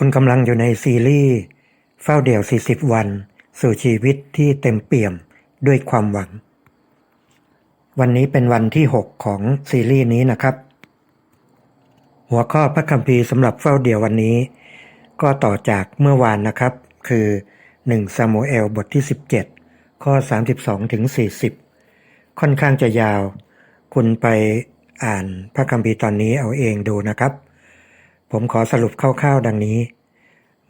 คุณกำลังอยู่ในซีรีส์เฝ้าเดี่ยว 40 วัน สู่ชีวิตที่เต็มเปี่ยมด้วยความหวัง วันนี้เป็นวันที่ 6 ของซีรีส์นี้นะครับ หัวข้อพระคัมภีร์สำหรับเฝ้าเดี่ยววันนี้ ก็ต่อจากเมื่อวานนะครับ คือ 1 ซามูเอลบทที่ 17 ข้อ 32ถึง40 ค่อนข้างจะยาว คุณไปอ่านพระคัมภีร์ตอนนี้เอาเองดูนะครับ ผมขอสรุปคร่าวๆดังนี้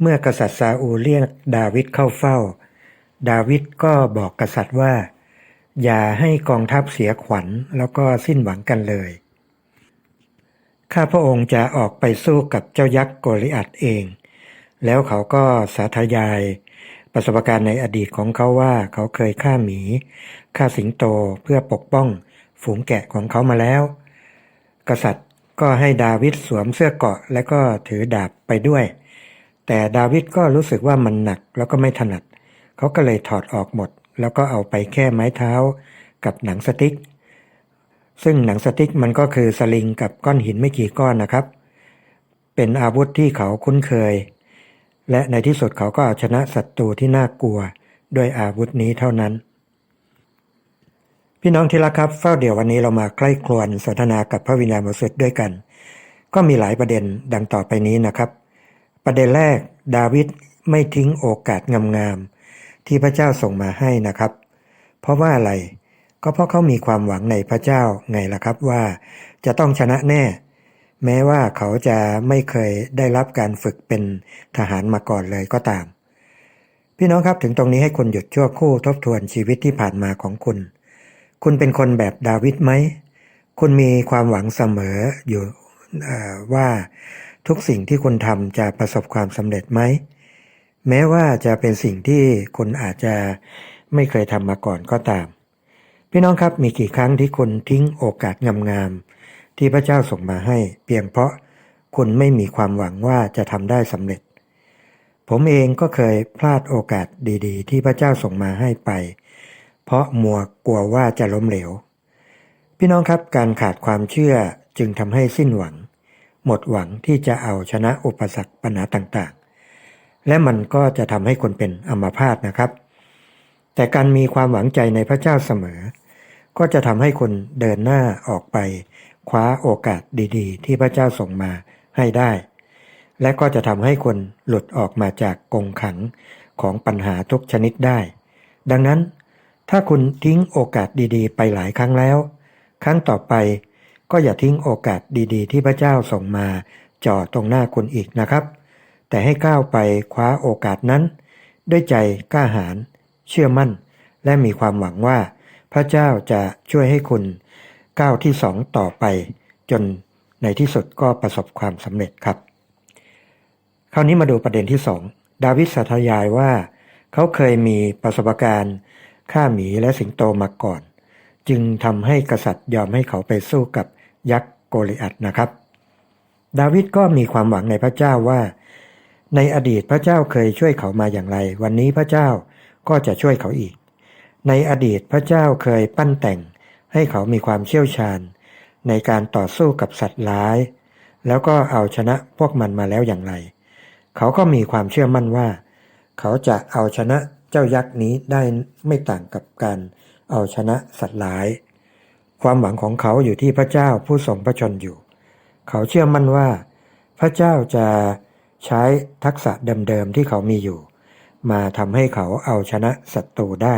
เมื่อกษัตริย์ซาอูเรียกดาวิดเข้าเฝ้า ดาวิดก็บอกกษัตริย์ว่า อย่าให้กองทัพเสียขวัญแล้วก็สิ้นหวังกันเลย ข้าพระองค์จะออกไปสู้กับเจ้ายักษ์โกลิอัตเอง แล้วเขาก็สาธยาย ประสบการณ์ในอดีตของเขาว่าเขาเคยฆ่าหมีฆ่าสิงโตเพื่อปกป้องฝูงแกะของเขามาแล้ว กษัตริย์ ก็ให้ดาวิดสวมเสื้อเกาะและก็ถือดาบไปด้วย แต่ดาวิดก็รู้สึกว่ามันหนักแล้วก็ไม่ถนัด เขาก็เลยถอดออกหมด แล้วก็เอาไปแค่ไม้เท้ากับหนังสติ๊ก ซึ่งหนังสติ๊กมันก็คือสลิงกับก้อนหินไม่กี่ก้อนนะครับ เป็นอาวุธที่เขาคุ้นเคย และในที่สุดเขาก็เอาชนะศัตรูที่น่ากลัว ด้วยอาวุธนี้เท่านั้น พี่น้องที่รักครับเฝ้าเดี๋ยววันนี้เรามาใกล้ครวนสนทนากับพระวิญญาณบริสุทธิ์ด้วยกัน ก็มีหลายประเด็นดังต่อไปนี้นะครับ ประเด็นแรกดาวิดไม่ทิ้งโอกาสงามๆที่พระเจ้าส่งมาให้นะครับ เพราะว่าอะไรก็เพราะเขามีความหวังในพระเจ้าไงล่ะครับว่าจะต้องชนะแน่ แม้ว่าเขาจะไม่เคยได้รับการฝึกเป็นทหารมาก่อนเลยก็ตาม พี่น้องครับถึงตรงนี้ให้คุณหยุดชั่วครู่ทบทวนชีวิตที่ผ่านมาของคุณ คุณเป็นคนแบบดาวิดไหม คุณมีความหวังเสมออยู่ว่าทุกสิ่งที่คุณทำจะประสบความสำเร็จไหม แม้ว่าจะเป็นสิ่งที่คุณอาจจะไม่เคยทำมาก่อนก็ตาม พี่น้องครับมีกี่ครั้งที่คุณทิ้งโอกาสงามๆที่พระเจ้าส่งมาให้ เพียงเพราะคุณไม่มีความหวังว่าจะทำได้สำเร็จ ผมเองก็เคยพลาดโอกาสดี ๆ ที่พระเจ้าส่งมาให้ไป เพราะมัวกลัวว่าจะล้มเหลว พี่น้องครับการขาดความเชื่อจึงทำให้สิ้นหวัง หมดหวังที่จะเอาชนะอุปสรรคปัญหาต่างๆ และมันก็จะทำให้คนเป็นอัมพาตนะครับ แต่การมีความหวังใจในพระเจ้าเสมอ ก็จะทำให้คนเดินหน้าออกไปคว้าโอกาสดีๆ ที่พระเจ้าส่งมาให้ได้ และก็จะทำให้คนหลุดออกมาจากกงขังของปัญหาทุกชนิดได้ ดังนั้น ถ้าคุณทิ้งโอกาสดีๆ ไปหลายครั้งแล้ว ครั้งต่อไปก็อย่าทิ้งโอกาสดีๆ ที่พระเจ้าส่งมาจ่อตรงหน้าคุณอีกนะครับ แต่ให้ก้าวไปคว้าโอกาสนั้น ด้วยใจกล้าหาญเชื่อมั่น และมีความหวังว่า พระเจ้าจะช่วยให้คุณก้าวที่สองต่อไป จนในที่สุดก็ประสบความสำเร็จครับ คราวนี้มาดูประเด็นที่สองดาวิดสัทยายว่า เขาเคยมีประสบการณ์ ฆ่าหมีและสิงโตมาก่อน จึงทำให้กษัตริย์ยอมให้เขาไปสู้กับยักษ์โกลิอัตนะครับ ดาวิดก็มีความหวังในพระเจ้าว่า ในอดีตพระเจ้าเคยช่วยเขามาอย่างไร วันนี้พระเจ้าก็จะช่วยเขาอีก ในอดีตพระเจ้าเคยปั้นแต่งให้เขามีความเชี่ยวชาญ ในการต่อสู้กับสัตว์ร้าย แล้วก็เอาชนะพวกมันมาแล้วอย่างไร เขาก็มีความเชื่อมั่นว่า เขาจะเอาชนะ เจ้ายักษ์นี้ได้ไม่ต่างกับการเอาชนะสัตว์ร้าย ความหวังของเขาอยู่ที่พระเจ้าผู้ทรงพระชนอยู่ เขาเชื่อมั่นว่า พระเจ้าจะใช้ทักษะเดิมๆที่เขามีอยู่ มาทำให้เขาเอาชนะศัตรูได้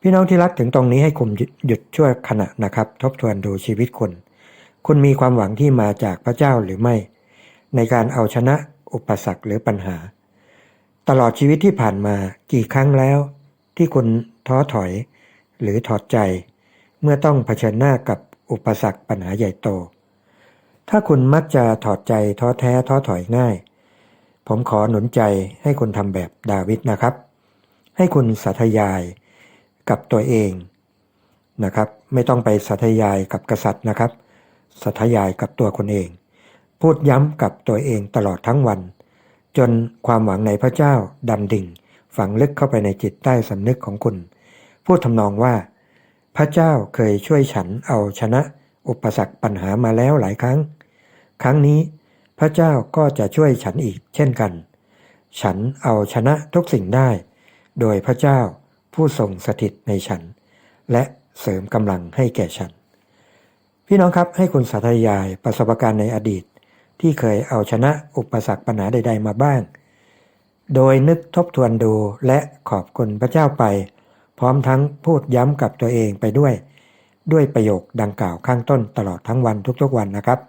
พี่น้องที่รักถึงตรงนี้ให้คุมหยุดช่วยขณะนะครับ ทบทวนดูชีวิตคุณ คุณมีความหวังที่มาจากพระเจ้าหรือไม่ ในการเอาชนะอุปสรรคหรือปัญหา ตลอดชีวิตที่ผ่านมากี่ครั้งแล้ว ที่คุณท้อถอย หรือถอดใจ เมื่อต้องเผชิญหน้ากับอุปสรรคปัญหาใหญ่โต ถ้าคุณมักจะถอดใจท้อแท้ท้อถอยง่าย ผมขอหนุนใจให้คุณทำแบบดาวิดนะครับ ให้คุณสาธยายกับตัวเองนะครับ ไม่ต้องไปสาธยายกับกษัตริย์นะครับสาธยายกับตัวคนเอง พูดย้ำกับตัวเองตลอดทั้งวัน จนความหวังในพระเจ้าดำดิ่ง ฝังลึกเข้าไปในจิตใต้สำนึกของคุณ พูดทำนองว่า พระเจ้าเคยช่วยฉันเอาชนะ อุปสรรคปัญหามาแล้วหลายครั้ง ครั้งนี้ พระเจ้าก็จะช่วยฉันอีกเช่นกัน ฉันเอาชนะทุกสิ่งได้ โดยพระเจ้าผู้ทรงสถิตในฉัน และเสริมกำลังให้แก่ฉัน พี่น้องครับให้คุณสาธยายประสบการณ์ในอดีต ที่เคยเอาชนะอุปสรรคปัญหาใด ๆ มาบ้าง โดยนึกทบทวนดูและขอบคุณพระเจ้าไป พร้อมทั้งพูดย้ำกับตัวเองไปด้วย ด้วยประโยคดังกล่าวข้างต้นตลอดทั้งวันทุกๆวันนะครับ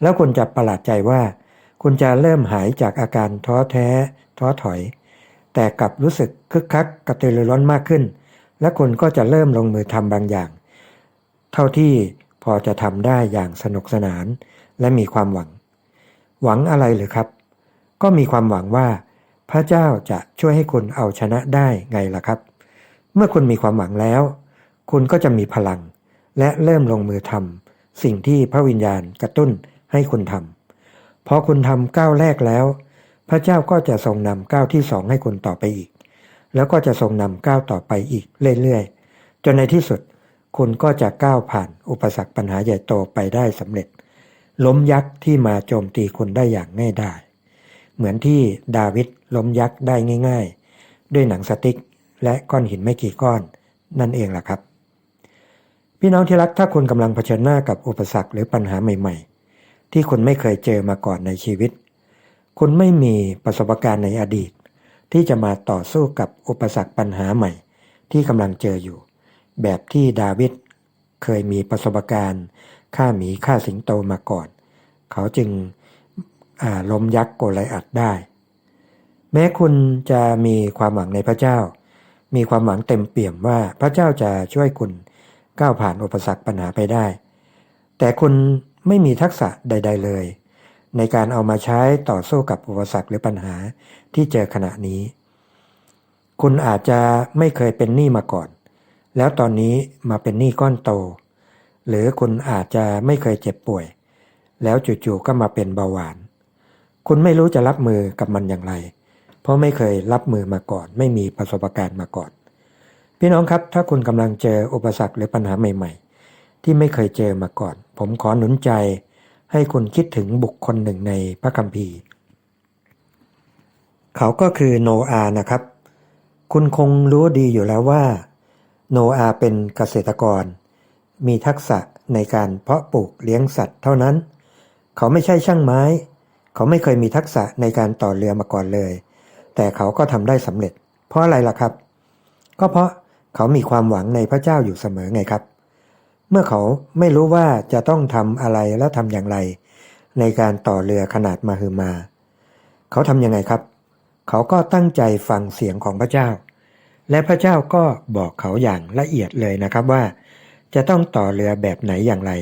แล้วคุณจะประหลาดใจว่า คุณจะเริ่มหายจากอาการท้อแท้ ท้อถอย แต่กลับรู้สึกคึกคักกระตือรือร้นมากขึ้น และคุณก็จะเริ่มลงมือทำบางอย่าง เท่าที่พอจะทำได้อย่างสนุกสนาน และมีความหวัง หวังอะไรหรือครับ ก็มีความหวังว่า พระเจ้าจะช่วยให้คุณเอาชนะได้ไงล่ะครับ เมื่อคุณมีความหวังแล้ว คุณก็จะมีพลัง และเริ่มลงมือทำสิ่งที่พระวิญญาณกระตุ้นให้คุณทำพอคุณทำก้าวแรกแล้ว พระเจ้าก็จะทรงนำก้าวที่สองให้คุณต่อไปอีก แล้วก็จะทรงนำก้าวต่อไปอีกเรื่อยๆจนในที่สุด คุณก็จะก้าวผ่านอุปสรรคปัญหาใหญ่โตไปได้สำเร็จ ล้มยักษ์ที่มาโจมตีคุณได้อย่างง่ายดาย เหมือนที่ดาวิดล้มยักษ์ได้ง่าย ๆ ด้วยหนังสติ๊กและก้อนหินไม่กี่ก้อน นั่นเองล่ะครับ พี่น้องที่รักถ้าคุณกำลังเผชิญหน้ากับอุปสรรคหรือปัญหาใหม่ ๆ ที่คุณไม่เคยเจอมาก่อนในชีวิต คุณไม่มีประสบการณ์ในอดีต ที่จะมาต่อสู้กับอุปสรรคปัญหาใหม่ ที่กำลังเจออยู่ แบบที่ดาวิดเคยมีประสบการณ์ ฆ่าหมีฆ่าสิงโตมาก่อน เขาจึงล้มยักษ์โกไลอัดได้ แม้คุณจะมีความหวังในพระเจ้า มีความหวังเต็มเปี่ยมว่าพระเจ้าจะช่วยคุณก้าวผ่านอุปสรรคปัญหาไปได้ แต่คุณไม่มีทักษะใด ๆเลย ในการเอามาใช้ต่อสู้กับอุปสรรคหรือปัญหาที่เจอขณะนี้ คุณอาจจะไม่เคยเป็นหนี้มาก่อน แล้วตอนนี้มาเป็นหนี้ก้อนโต หรือคุณอาจจะไม่เคยเจ็บป่วย แล้วจู่ๆก็มาเป็นเบาหวาน คุณไม่รู้จะรับมือกับมันอย่างไร เพราะไม่เคยรับมือมาก่อน ไม่มีประสบการณ์มาก่อน พี่น้องครับ ถ้าคุณกำลังเจออุปสรรคหรือปัญหาใหม่ ๆ ที่ไม่เคยเจอมาก่อน ผมขอหนุนใจ ให้คุณคิดถึงบุคคลหนึ่งในพระคัมภีร์ เขาก็คือโนอาห์นะครับ คุณคงรู้ดีอยู่แล้วว่า โนอาห์เป็นเกษตรกร มีทักษะในการเพาะปลูกเลี้ยงสัตว์เท่านั้น เขาไม่ใช่ช่างไม้ เขาไม่เคยมีทักษะในการต่อเรือมาก่อนเลย แต่เขาก็ทำได้สำเร็จ เพราะอะไรล่ะครับ ก็เพราะเขามีความหวังในพระเจ้าอยู่เสมอไงครับ เมื่อเขาไม่รู้ว่าจะต้องทำอะไรและทำอย่างไร ในการต่อเรือขนาดมาฮือมา เขาทำยังไงครับ เขาก็ตั้งใจฟังเสียงของพระเจ้า และพระเจ้าก็บอกเขาอย่างละเอียดเลยนะครับว่า จะต้องต่อเรือแบบไหนอย่างไร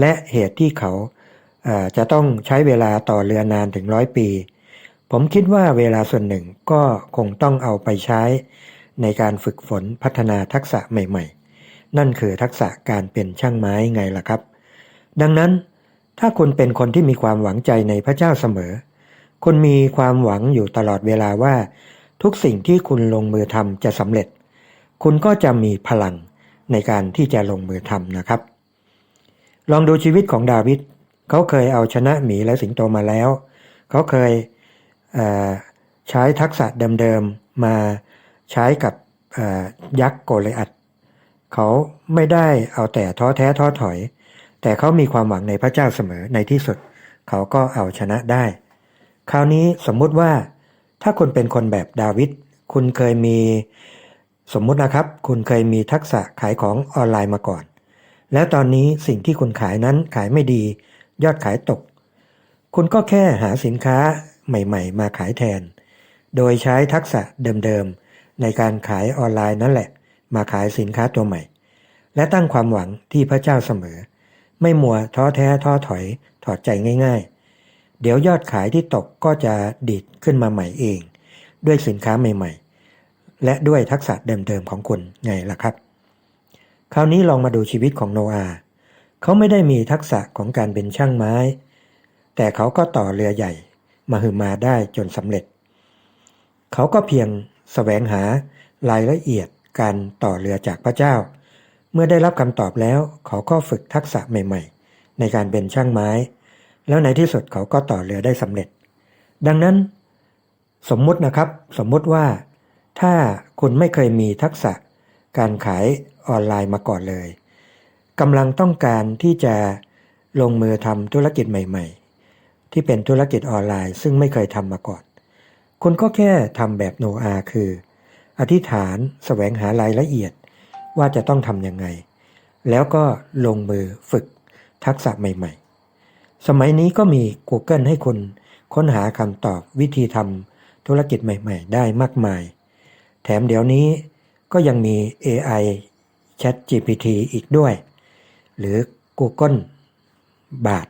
และเหตุที่เขาจะต้องใช้เวลาต่อเรือนานถึงร้อยปี ผมคิดว่าเวลาส่วนหนึ่งก็คงต้องเอาไปใช้ในการฝึกฝนพัฒนาทักษะใหม่ ๆ นั่นคือทักษะการเป็นช่างไม้ไงล่ะครับ ดังนั้นถ้าคุณเป็นคนที่มีความหวังใจในพระเจ้าเสมอ คุณมีความหวังอยู่ตลอดเวลาว่า ทุกสิ่งที่คุณลงมือทำจะสำเร็จ คุณก็จะมีพลัง ในการที่จะลงมือทำนะครับ ลองดูชีวิตของดาวิดเขาเคยเอาชนะหมีและสิงโตมาแล้ว เขาเคยใช้ทักษะเดิมๆมาใช้กับยักษ์โกเลอัดเขาไม่ได้เอาแต่ท้อแท้ท้อถอย แต่เขามีความหวังในพระเจ้าเสมอในที่สุด เขาก็เอาชนะได้ คราวนี้สมมุติว่าถ้าคุณเป็นคนแบบดาวิดคุณเคยมี สมมุตินะครับ คุณเคยมีทักษะขายของออนไลน์มาก่อน แล้วตอนนี้สิ่งที่คุณขายนั้นขายไม่ดี ยอดขายตก คุณก็แค่หาสินค้าใหม่ ๆ มาขายแทน โดยใช้ทักษะเดิมๆ ในการขายออนไลน์นั่นแหละ มาขายสินค้าตัวใหม่ และตั้งความหวังที่พระเจ้าเสมอ ไม่มัวท้อแท้ท้อถอยถอดใจง่าย ๆ เดี๋ยวยอดขายที่ตกก็จะดีดขึ้นมาใหม่เอง ด้วยสินค้าใหม่ ๆ และด้วยทักษะเดิมๆของคุณไงล่ะครับ คราวนี้ลองมาดูชีวิตของโนอาห์เขาไม่ได้มีทักษะของการเป็นช่างไม้ แต่เขาก็ต่อเรือใหญ่มาหือมาได้จนสำเร็จ เขาก็เพียงสแสวงหารายละเอียดการต่อเรือจากพระเจ้า เมื่อได้รับคำตอบแล้ว เขาก็ฝึกทักษะใหม่ ๆ ในการเป็นช่างไม้ แล้วในที่สุดเขาก็ต่อเรือได้สำเร็จ ดังนั้น สมมุตินะครับ สมมุติว่า ถ้าคุณไม่เคยมีทักษะการขายออนไลน์มาก่อนเลยกำลังต้องการที่จะลงมือทำธุรกิจใหม่ ๆ ที่เป็นธุรกิจออนไลน์ ซึ่งไม่เคยทำมาก่อน คุณก็แค่ทำแบบโนอาคือ อธิษฐานแสวงหารายละเอียดว่าจะต้องทำยังไง แล้วก็ลงมือฝึกทักษะใหม่ ๆ สมัยนี้ก็มี Google ให้คุณค้นหาคำตอบวิธีทำธุรกิจใหม่ ๆ ได้มากมาย แถมเดี๋ยวนี้ก็ยังมี AI Chat GPT อีกด้วย หรือ Google บาท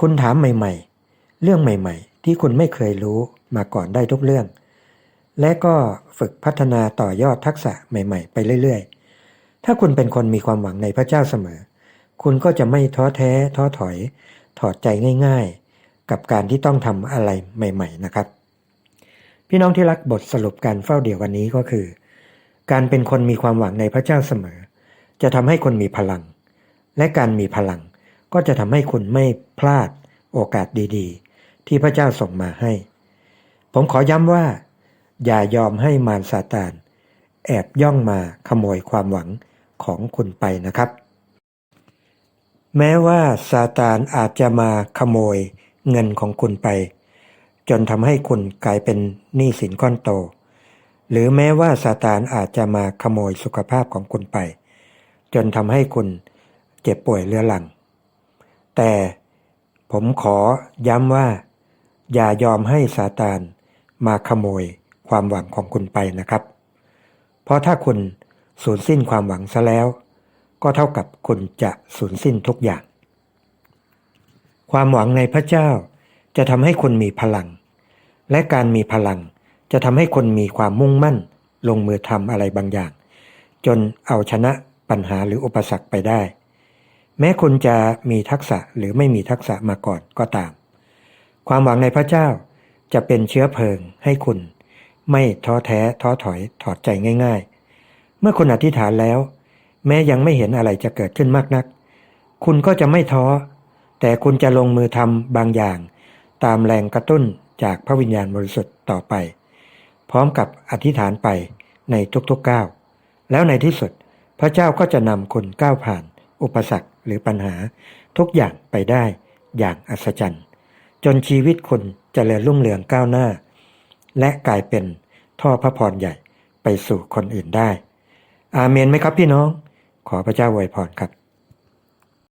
คุณถามใหม่ๆ เรื่องใหม่ๆ ที่คุณไม่เคยรู้มาก่อนได้ทุกเรื่อง และก็ฝึกพัฒนาต่อยอดทักษะใหม่ๆ ไปเรื่อยๆ ถ้าคุณเป็นคนมีความหวังในพระเจ้าเสมอ คุณก็จะไม่ท้อแท้ท้อถอย ถอดใจง่ายๆ กับการที่ต้องทำอะไรใหม่ ๆ นะครับ พี่น้องที่รักบทสรุปการเฝ้าเดี่ยววันนี้ก็คือ การเป็นคนมีความหวังในพระเจ้าเสมอ จะทำให้คนมีพลัง และการมีพลังก็จะทำให้คุณไม่พลาดโอกาสดีๆ ที่พระเจ้าส่งมาให้ ผมขอย้ำว่า อย่ายอมให้มารซาตาน แอบย่องมาขโมยความหวังของคุณไปนะครับ แม้ว่าซาตานอาจจะมาขโมยเงินของคุณไป จนทำให้คุณกลายเป็นหนี้สินก้อนโต หรือแม้ว่าซาตานอาจจะมาขโมยสุขภาพของคุณไป จนทำให้คุณเจ็บป่วยเรื้อรัง แต่ผมขอย้ำว่า อย่ายอมให้ซาตานมาขโมยความหวังของคุณไปนะครับ เพราะถ้าคุณสูญสิ้นความหวังซะแล้ว ก็เท่ากับคุณจะสูญสิ้นทุกอย่าง ความหวังในพระเจ้าจะทำให้คุณมีพลัง และการมีพลังจะทำให้คนมีความมุ่งมั่น ลงมือทำอะไรบางอย่าง จนเอาชนะปัญหาหรืออุปสรรคไปได้ แม้คุณจะมีทักษะหรือไม่มีทักษะมาก่อนก็ตาม ความหวังในพระเจ้าจะเป็นเชื้อเพลิงให้คุณ ไม่ท้อแท้ท้อถอยถอดใจง่าย ๆ เมื่อคุณอธิษฐานแล้ว แม้ยังไม่เห็นอะไรจะเกิดขึ้นมากนัก คุณก็จะไม่ท้อ แต่คุณจะลงมือทำบางอย่าง ตามแรงกระตุ้น จากพระวิญญาณบริสุทธิ์ต่อไป พร้อมกับอธิษฐานไปในทุกๆก้าวแล้วในที่สุดพระเจ้าก็จะนำคุณก้าวผ่าน อุปสรรคหรือปัญหา ทุกอย่างไปได้อย่างอัศจรรย์ จนชีวิตคุณจเจริญรุ่งเรืองก้าวหน้า และกลายเป็นท่อพระพรใหญ่ไปสู่คนอื่นได้ อาเมนไหมครับพี่น้อง ขอพระเจ้าอวยพรครับ